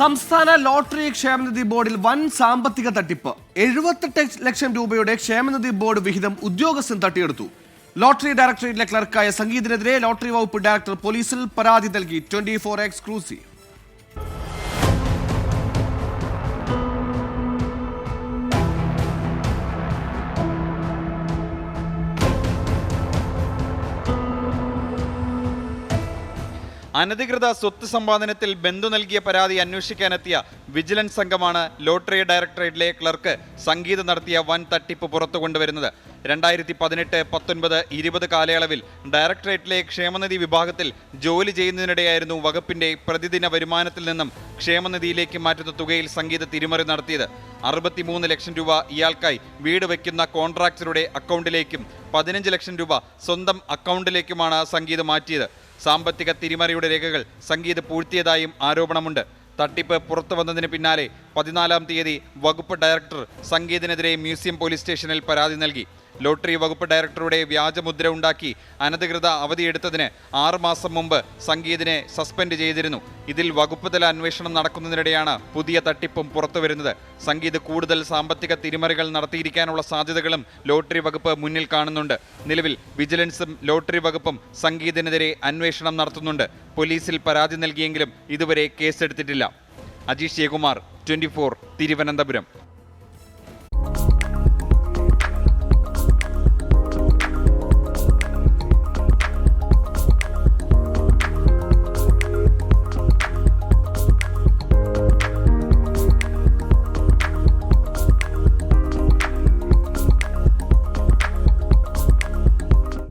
സംസ്ഥാന ലോട്ടറി ക്ഷേമനിധി ബോർഡിൽ വൻ സാമ്പത്തിക തട്ടിപ്പ്. എഴുപത്തെട്ട് ലക്ഷം രൂപയുടെ ക്ഷേമനിധി ബോർഡ് വിഹിതം ഉദ്യോഗസ്ഥൻ തട്ടിയെടുത്തു. ലോട്ടറി ഡയറക്ടറേറ്റിലെ ക്ലർക്കായ സംഗീതിനെതിരെ ലോട്ടറി വകുപ്പ് ഡയറക്ടർ പോലീസിൽ പരാതി നൽകി ട്വന്റി ഫോർ എക്സ്ക്ലൂസീവ്. അനധികൃത സ്വത്ത് സമ്പാദനത്തിൽ ബന്ധു നൽകിയ പരാതി അന്വേഷിക്കാനെത്തിയ വിജിലൻസ് സംഘമാണ് ലോട്ടറി ഡയറക്ടറേറ്റിലെ ക്ലർക്ക് സംഗീത നടത്തിയ വൻ തട്ടിപ്പ് പുറത്തു കൊണ്ടുവരുന്നത്. രണ്ടായിരത്തി പതിനെട്ട് പത്തൊൻപത് ഇരുപത് കാലയളവിൽ ഡയറക്ടറേറ്റിലെ ക്ഷേമനിധി വിഭാഗത്തിൽ ജോലി ചെയ്യുന്നതിനിടെയായിരുന്നു വകുപ്പിന്റെ പ്രതിദിന വരുമാനത്തിൽ നിന്നും ക്ഷേമനിധിയിലേക്ക് മാറ്റുന്ന തുകയിൽ സംഗീത തിരിമറി നടത്തിയത്. അറുപത്തിമൂന്ന് ലക്ഷം രൂപ ഇയാൾക്കായി വീട് വയ്ക്കുന്ന കോൺട്രാക്ടറുടെ അക്കൗണ്ടിലേക്കും പതിനഞ്ച് ലക്ഷം രൂപ സ്വന്തം അക്കൗണ്ടിലേക്കുമാണ് സംഗീതം മാറ്റിയത്. സാമ്പത്തിക തിരിമറിയുടെ രേഖകൾ സംഗീത് പൂഴ്ത്തിയതായും ആരോപണമുണ്ട്. തട്ടിപ്പ് പുറത്തു വന്നതിന് പിന്നാലെ പതിനാലാം തീയതി വകുപ്പ് ഡയറക്ടർ സംഗീതിനെതിരെ മ്യൂസിയം പോലീസ് സ്റ്റേഷനിൽ പരാതി നൽകി. ലോട്ടറി വകുപ്പ് ഡയറക്ടറുടെ വ്യാജമുദ്ര ഉണ്ടാക്കി അനധികൃത അവധിയെടുത്തതിന് ആറുമാസം മുമ്പ് സംഗീതിനെ സസ്പെൻഡ് ചെയ്തിരുന്നു. ഇതിൽ വകുപ്പുതല അന്വേഷണം നടക്കുന്നതിനിടെയാണ് പുതിയ തട്ടിപ്പും പുറത്തുവരുന്നത് സംഗീത് കൂടുതൽ സാമ്പത്തിക തിരിമറികൾ നടത്തിയിരിക്കാനുള്ള സാധ്യതകളും ലോട്ടറി വകുപ്പ് മുന്നിൽ കാണുന്നുണ്ട്. നിലവിൽ വിജിലൻസും ലോട്ടറി വകുപ്പും സംഗീതിനെതിരെ അന്വേഷണം നടത്തുന്നുണ്ട്. പോലീസിൽ പരാതി നൽകിയെങ്കിലും ഇതുവരെ കേസെടുത്തിട്ടില്ല. അജീഷ് ജയകുമാർ ട്വന്റി തിരുവനന്തപുരം.